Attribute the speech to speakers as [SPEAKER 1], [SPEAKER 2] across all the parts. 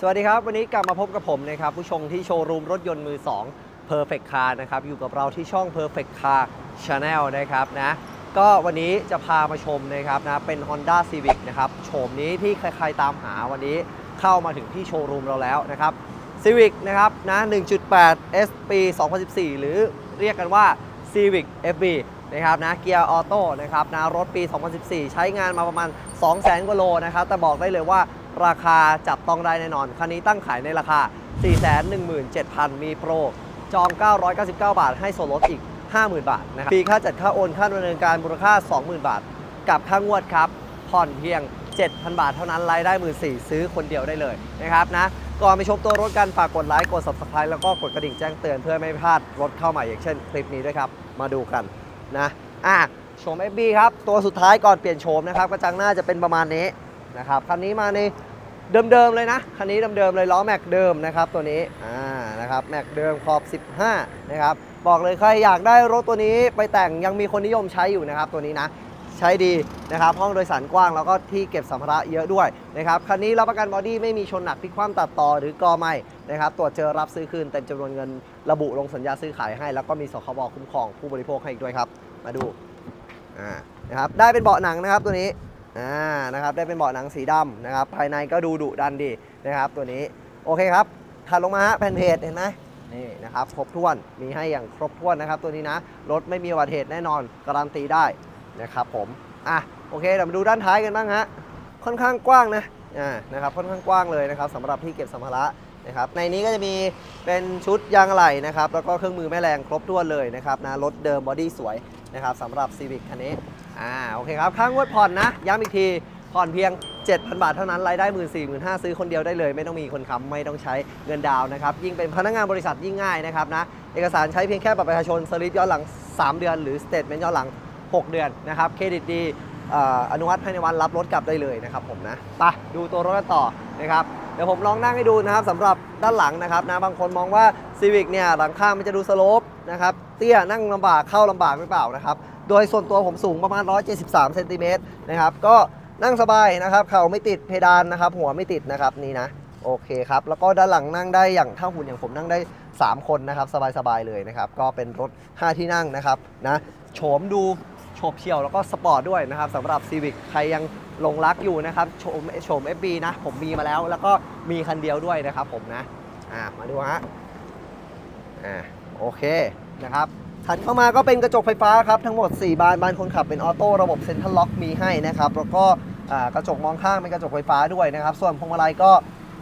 [SPEAKER 1] สวัสดีครับ วันนี้กลับมาพบกับผมนะครับ ผู้ชมที่โชว์รูมรถยนต์มือ 2 Perfect Car นะครับ อยู่กับเราที่ช่อง Perfect Car Channel นะครับนะก็วันนี้จะพามาชมนะครับนะเป็น Honda Civic นะครับโฉมนี้ที่ใครๆตามหาวันนี้เข้ามาถึงที่โชว์รูมเราแล้วนะครับ Civic นะครับนะ1.8 S ปี 2014 หรือเรียกกันว่า Civic FB นะครับนะเกียร์ออโต้นะครับนะรถปี 2014 ใช้งานมาประมาณ 200,000กว่าโลนะครับแต่บอกได้เลยว่า ราคาจับต้องได้แน่นอน คันนี้ตั้งขายในราคา 417,000 มีโปร จอง 999 บาท ให้ส่วนลดอีก 50,000 บาทนะครับฟรีค่าจัดค่าโอนค่าดำเนินการมูลค่า 20,000 บาท กับค่างวดครับ ผ่อนเพียง 7,000 บาทเท่านั้นรายได้ 1 4 0 0 0ซื้อคนเดียวได้เลยนะครับนะก่อนไปชมตัวรถกันฝากกดไลค์กด subscribe แล้วก็กดกระดิ่งแจ้งเตือนเพื่อไม่พลาดรถเข้าใหม่อย่างเช่นคลิปนี้ด้วยครับ มาดูกันนะอะโฉม FB ครับ ตัวสุดท้ายก่อนเปลี่ยนโฉมนะครับกระจังหน้าจะเป็นประมาณนี้ นะครับคันนี้มาในเดิมๆเลยนะคันนี้เดิมๆเลยล้อแม็กเดิมนะครับตัวนี้อ่านะครับแม็กเดิมขอบ 15 นะครับบอกเลยใครอยากได้รถตัวนี้ไปแต่งยังมีคนนิยมใช้อยู่นะครับตัวนี้นะใช้ดีนะครับห้องโดยสารกว้างแล้วก็ที่เก็บสัมภาระเยอะด้วยนะครับคันนี้รับประกันบอดี้ไม่มีชนหนักพลิกคว่ำตัดต่อหรือกอไม่นะครับตรวจเจอรับซื้อคืนเต็มจำนวนเงินระบุลงสัญญาซื้อขายให้ แล้วก็มีสคบคุ้มครองผู้บริโภคให้อีกด้วยครับ มาดูอ่านะครับได้เป็นเบาะหนังนะครับตัวนี้ อ่านะครับได้เป็นเบาะหนังสีดำนะครับภายในก็ดูดุดันดีนะครับตัวนี้โอเคครับถัดลงมาฮะแผ่นเพจเห็นไหมนี่นะครับครบถ้วนมีให้อย่างครบถ้วนนะครับตัวนี้นะรถไม่มีอุบัติเหตุแน่นอนการันตีได้นะครับผมอะโอเคเดี๋ยวมาดูด้านท้ายกันบ้างฮะค่อนข้างกว้างนะอ่านะครับค่อนข้างกว้างเลยนะครับสำหรับที่เก็บสัมภาระนะครับในนี้ก็จะมีเป็นชุดยางอะไหล่นะครับแล้วก็เครื่องมือแม่แรงครบถ้วนเลยนะครับนะรถเดิมบอดี้สวยนะครับสำหรับ Civic คันนี้ อ่าโอเคครับค่างวดผ่อนนะ ย้ำอีกทีผ่อนเพียง 7,000 บาทเท่านั้นรายได้ 1 4 0 0 0 0 5ซื้อคนเดียวได้เลย ไม่ต้องมีคนค้ำไม่ต้องใช้เงินดาวนะครับ ยิ่งเป็นพนักงานบริษัทยิ่งง่ายนะครับนะเอกสารใช้เพียงแค่บัตรประชาชนสลิปย้อนหลัง 3 เดือน หรือสเตทเมนต์ย้อนหลัง 6 เดือนนะครับเครดิตดีอนุมัติภายในวันรับรถกลับได้เลยนะครับผมนะไปดูตัวรถกันต่อนะครับเดี๋ยวผมลองนั่งให้ดูนะครับสำหรับด้านหลังนะครับนะบางคนมองว่า Civic เนี่ยหลังคางมันจะดูสโลปนะครับเตี้ยนั่งลำบากเข้าลำบากหรือเปล่านะครับ โดยส่วนตัวผมสูงประมาณ 173เซนติเมตรนะครับ ก็นั่งสบายนะครับ เข่าไม่ติดเพดานนะครับ หัวไม่ติดนะครับนี่นะ โอเคครับ แล้วก็ด้านหลังนั่งได้อย่างถ้าหุ่นอย่างผมนั่งได้ 3 คนนะครับ สบายๆเลยนะครับ ก็เป็นรถ 5 ที่นั่งนะครับนะโฉมดูโฉบเฉี่ยวแล้วก็สปอร์ตด้วยนะครับสำหรับ Civic ใครยังหลงรักอยู่นะครับโฉมโฉม FB นะ ผมมีมาแล้ว แล้วก็มีคันเดียวด้วยนะครับผมนะ อ่ามาดูฮะอ่าโอเคนะครับ ถัดเข้ามาก็เป็นกระจกไฟฟ้าครับทั้งหมด 4 บานบานคนขับเป็นออโต้ระบบเซ็นทรัลล็อกมีให้นะครับแล้วก็กระจกมองข้างเป็นกระจกไฟฟ้าด้วยนะครับ ส่วนพวงมาลัยก็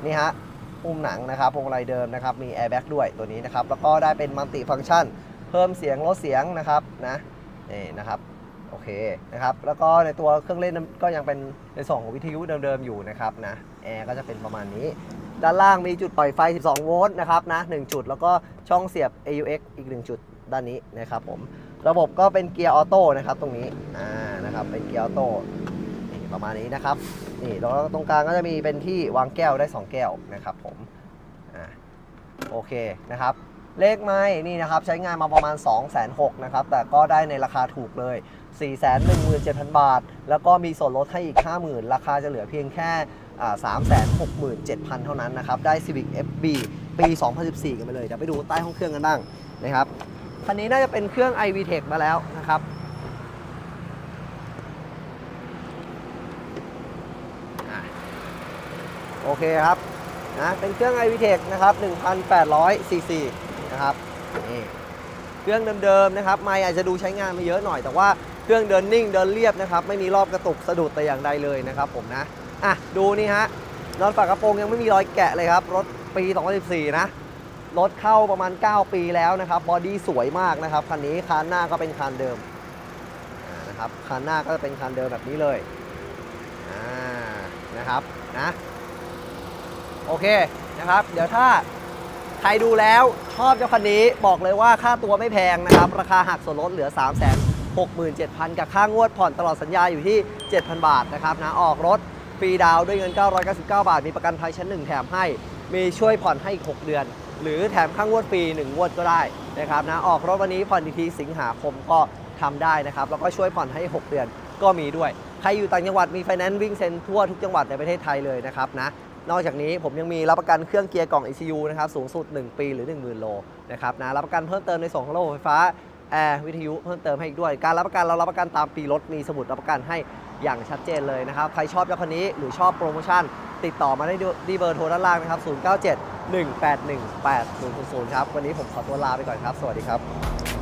[SPEAKER 1] นี่ฮะปุ่มหนังนะครับพวงมาลัยเดิมนะครับมีแอร์แบ็กด้วยตัวนี้นะครับแล้วก็ได้เป็นมัลติฟังก์ชัน เพิ่มเสียงลดเสียงนะครับนะนี่นะครับโอเคนะครับแล้วก็ในตัวเครื่องเล่นนั้นก็ยังเป็นในส่วนของวิทยุเดิมๆอยู่นะครับนะแอร์ก็จะเป็นประมาณนี้ ด้านล่างมีจุดปล่อยไฟ 12 โวลต์นะครับนะ1จุดแล้วก็ช่องเสียบ AUX อีก 1 จุด ด้านนี้นะครับผมระบบก็เป็นเกียร์ออโต้นะครับตรงนี้อ่านะครับเป็นเกียร์ออโต้นี่ประมาณนี้นะครับนี่แล้วตรงกลางก็จะมีเป็นที่วางแก้วได้ 2 แก้วนะครับผมอ่าโอเคนะครับเลขไม้นี่นะครับใช้งานมาประมาณ 2 6 0 0 0นะครับแต่ก็ได้ในราคาถูกเลย 417,000 บาท แล้วก็มีส่วนลดให้อีก 50,000 ราคาจะเหลือเพียงแค่อ่า367,000 เท่านั้นนะครับ ได้ Civic FB ปี 2014 กันไปเลยเดี๋ยวไปดูใต้ห้องเครื่องกันบ้างนะครับ คันนี้น่าจะเป็นเครื่อง iVTEC มาแล้วนะครับ โอเคครับนะเป็นเครื่อง iVTEC นะครับ1,800 cc นะครับนี่เครื่องเดิมๆนะครับไม่อาจจะดูใช้งานม่เยอะหน่อย แต่ว่าเครื่องเดินนิ่งเดินเรียบนะครับ ไม่มีรอบกระตุกสะดุดแต่อย่างใดเลยนะครับผมนะ อะ ดูนี่ฮะนอนฝากระโปรงยังไม่มีรอยแกะเลยครับ รถปี 2014 นะ รถเข้าประมาณ 9 ปีแล้วนะครับบอดี้สวยมากนะครับคันนี้คานหน้าก็เป็นคานเดิมนะครับคานหน้าก็จะเป็นคานเดิมแบบนี้เลยนะครับนะโอเคนะครับ เดี๋ยวถ้าใครดูแล้วชอบเจ้าคันนี้บอกเลยว่าค่าตัวไม่แพงนะครับ ราคาหักส่วนลดเหลือ 3 6 7 0 0 0 กับค่างวดผ่อนตลอดสัญญาอยู่ที่ 7,000 บาทนะครับนะออกรถฟรีดาวด้วยเงิน 999 บาท มีประกันภัยชั้น 1 แถมให้ มีช่วยผ่อนให้อีก 6 เดือน หรือแถมค่างวดฟรี1งวดก็ได้นะครับนะออกรถวันนี้ผ่อนอีกทีสิงหาคมก็ทำได้นะครับ แล้วก็ช่วยผ่อนให้ 6 เดือนก็มีด้วย ใครอยู่ต่างจังหวัดมีไฟแนนซ์วิ่งเซ็นทั่วทุกจังหวัดในประเทศไทยเลยนะครับนะนอกจากนี้ผมยังมีรับประกันเครื่องเกียร์กล่อง ECU นะครับสูงสุด 1 ปีหรือ 10,000 โลนะครับนะรับประกันเพิ่มเติมในส่วนของระบบไฟฟ้าแอร์วิทยุเพิ่มเติมให้อีกด้วย การรับประกันเรารับประกันตามปีรถมีสมุดรับประกันให้อย่างชัดเจนเลยนะครับ ใครชอบเจ้าคันนี้หรือชอบโปรโมชั่น ติดต่อมาได้ที่เบอร์โทรด้านล่างนะครับ 097 181 8000 ครับ วันนี้ผมขอตัวลาไปก่อนครับ สวัสดีครับ